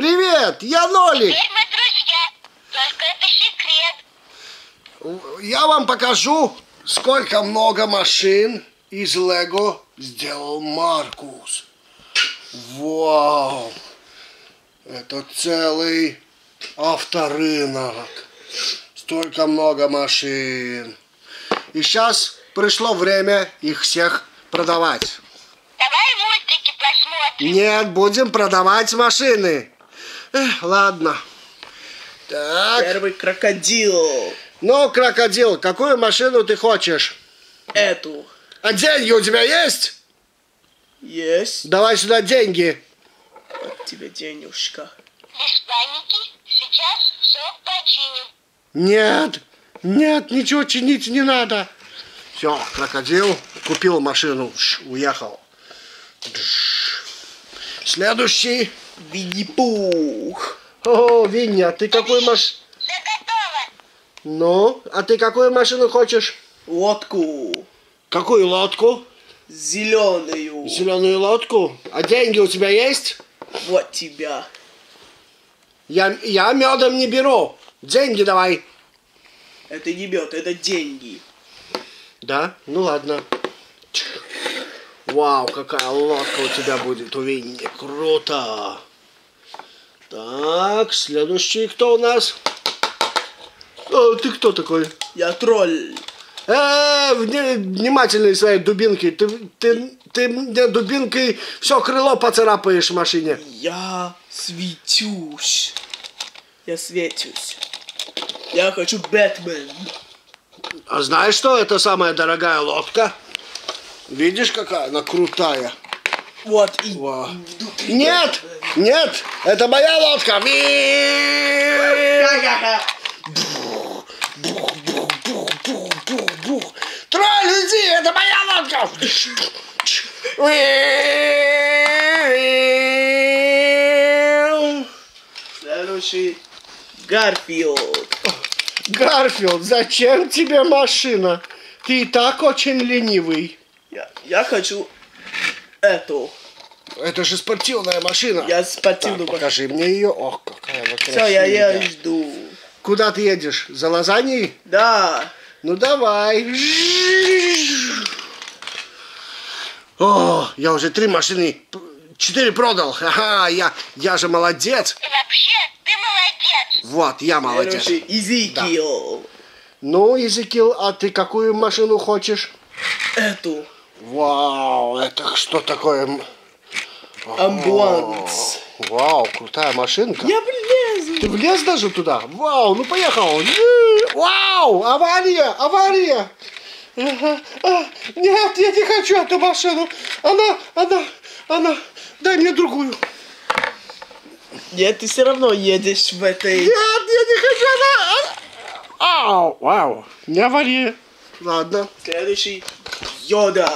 Привет, я Нолик. Теперь мы друзья. Только это секрет. Я вам покажу, сколько много машин из Лего сделал Маркус. Вау! Это целый авторынок. Столько много машин. И сейчас пришло время их всех продавать. Давай мультики посмотрим. Нет, будем продавать машины. Эх, ладно. Так. Первый крокодил. Ну, крокодил, какую машину ты хочешь? Эту. А деньги у тебя есть? Есть. Давай сюда деньги. Вот тебе денежка. Без паники. Сейчас все починим. Нет, нет, ничего чинить не надо. Все, крокодил купил машину, уехал. Следующий. Винни-Пух. О, Винни, а ты какую маш... Ну, а ты какую машину хочешь? Лодку. Какую лодку? Зеленую. Зеленую лодку? А деньги у тебя есть? Вот тебя. Я, я медом не беру. Деньги давай. Это не мед, это деньги. Да? Ну ладно. Вау, какая лодка у тебя будет у Винни. Круто. Так, следующий кто у нас? О, ты кто такой? Я тролль. Э, внимательный своей дубинки. Ты, ты, ты мне дубинкой все крыло поцарапаешь в машине. Я светюсь. Я светюсь. Я хочу Бэтмен. А знаешь что? Это самая дорогая лодка. Видишь, какая она крутая. Вот и... Вау. Нет, нет, это моя лодка. Тролль, иди, это моя лодка. Следующий. Гарфилд. Гарфилд, зачем тебе машина? Ты и так очень ленивый. Я, я хочу эту. Это же спортивная машина. Я Так, спортивную покажи мне ее. Ох, какая она Все, я, я красивая. жду. Куда ты едешь? За лазаньей? Да. Ну давай. О, я уже три машины, четыре продал. Ха-ха, я, я же молодец. И вообще, ты молодец. Вот, я молодец. Изикил. Ну, Изекил, а ты какую машину хочешь? Эту. Вау, это что такое? Амбуланс. Вау, крутая машинка. Я влезу. Ты влез даже туда? Вау, ну поехал. Вау, авария, авария. Ага, а, Нет, я не хочу эту машину. Она, она, она. Дай мне другую. Нет, ты все равно едешь в этой... Нет, я не хочу. Она. Ау, вау, не авария. Ладно. Следующий. Йода.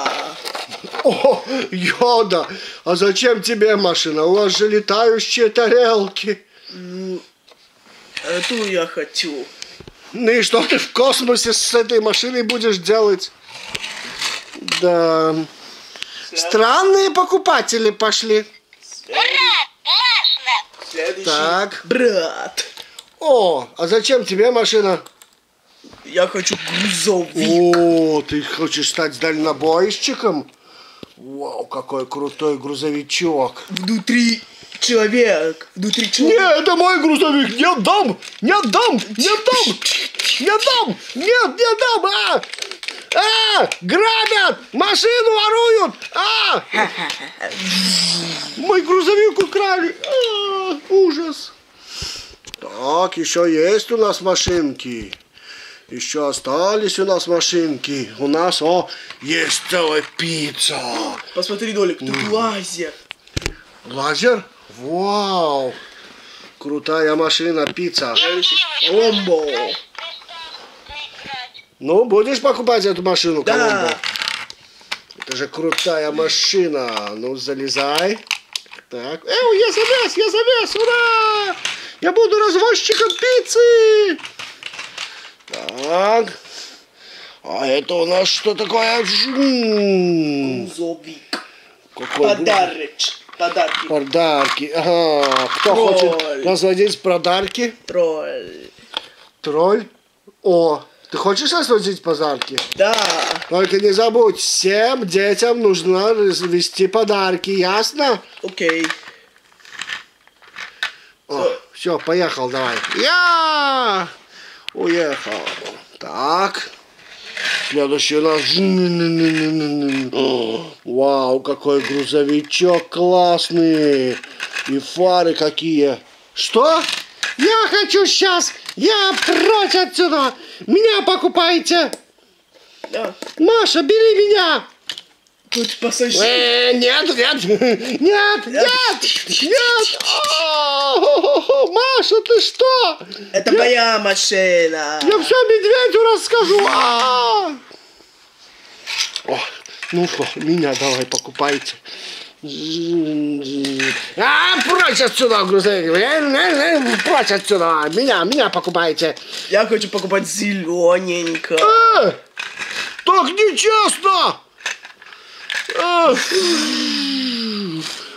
О, Йода, а зачем тебе машина? У вас же летающие тарелки. Эту я хочу. Ну и что ты в космосе с этой машиной будешь делать? Да. Странные покупатели пошли. Следующий. Так. Брат. О, а зачем тебе машина? Я хочу грузовик. О, ты хочешь стать дальнобойщиком? Вау, какой крутой грузовичок. Внутри человек. Внутри человек. Нет, это мой грузовик, не отдам, не отдам, не отдам, не отдам, нет, не отдам, а! А! Грабят! Машину воруют! А! Мой грузовик украли! А, ужас! Так, еще есть у нас машинки. Еще остались у нас машинки. У нас, о, есть целая пицца. Посмотри, Нолик, тут лазер. Лазер? Вау! Крутая машина, пицца. Ромбо. Ну, будешь покупать эту машину, Да. Коломбо? Это же крутая машина. Ну, залезай. Так. Эй, я завез, я завез, ура! Я буду развозчиком пиццы. Так. А это у нас что такое? Грузовик. Какой Подарочек. Подарки. Подарки. Ага. Кто Тролль. хочет разводить подарки? Тролль. Тролль. О, ты хочешь разводить подарки? Да. Только не забудь, всем детям нужно развести подарки, ясно? Окей. О, все, поехал, давай. Я уехал. Так. Следующий у нас. Вау, какой грузовичок классный. И фары какие. Что? Я хочу сейчас. Я прочь отсюда. Меня покупайте. Да. Маша, бери меня. Тут пассажир. Э, нет, нет, нет, нет, нет. О, Маша, ты что? Это моя машина. Я все медведю расскажу. А! О, ну что, меня давай покупайте. А, прочь отсюда, грузовик. Прочь отсюда. Меня, меня покупайте. Я хочу покупать зелененько. Э, так нечестно. А,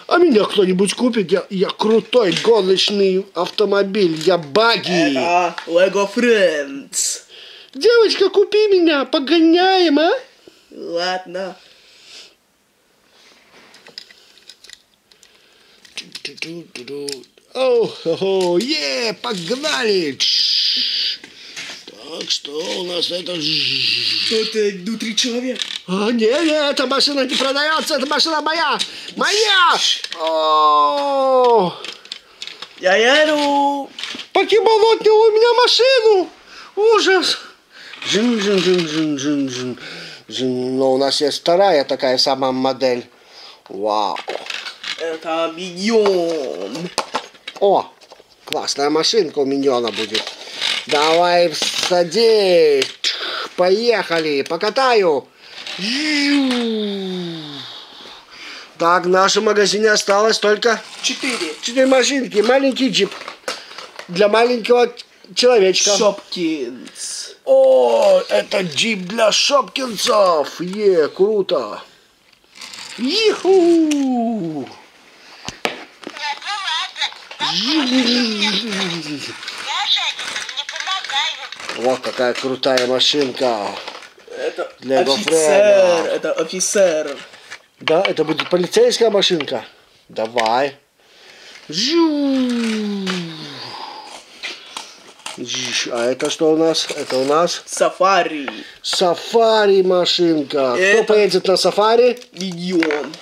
а меня кто-нибудь купит? Я, я крутой гоночный автомобиль. Я баги. Это Lego Friends. Девочка, купи меня, погоняем, а? Ладно. О, о, е, погнали! Так, что у нас это? Тут э, внутри человек. А, не, не, эта машина не продается, эта машина моя! Моя! О, Я еду. Покемон отнял у меня машину! Ужас! Жин, жин, жин, жин, жин, жин. Жин. Но у нас есть вторая такая самая модель. Вау! Это миньон. О, классная машинка у миньона будет. Давай садись. Поехали, покатаю. Так, в нашем магазине осталось только Четыре. четыре машинки. Маленький джип для маленького человечка. Шопкинс. О, это джип для шопкинцев. Е, круто. Иху. Ладно, ладно. Я, Женя, не помогаю. Вот какая крутая машинка. Это Для офицер. гофрена. Это офицер. Да, это будет полицейская машинка. Давай. Жу. А это что у нас? Это у нас Сафари. сафари машинка. Кто Это- поедет на сафари? Миньон.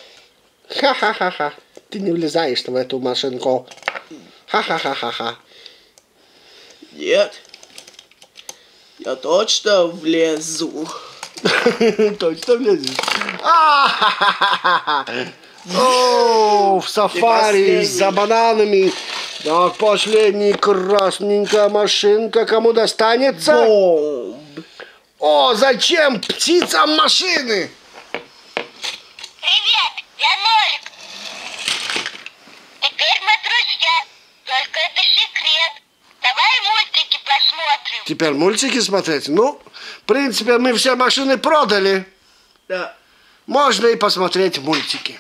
Ха-ха-ха-ха. Ты не влезаешь в эту машинку. Ха-ха-ха-ха-ха. Нет. Я точно влезу. Точно. А-ха-ха-ха-ха. О, в сафари за бананами. Так, последний красненькая машинка. Кому достанется? Бомб. О, зачем птицам машины? Привет, я Нолик. Теперь мы друзья. Только это секрет. Давай мультики посмотрим. Теперь мультики смотреть? Ну, в принципе, мы все машины продали. Да. Можно и посмотреть мультики.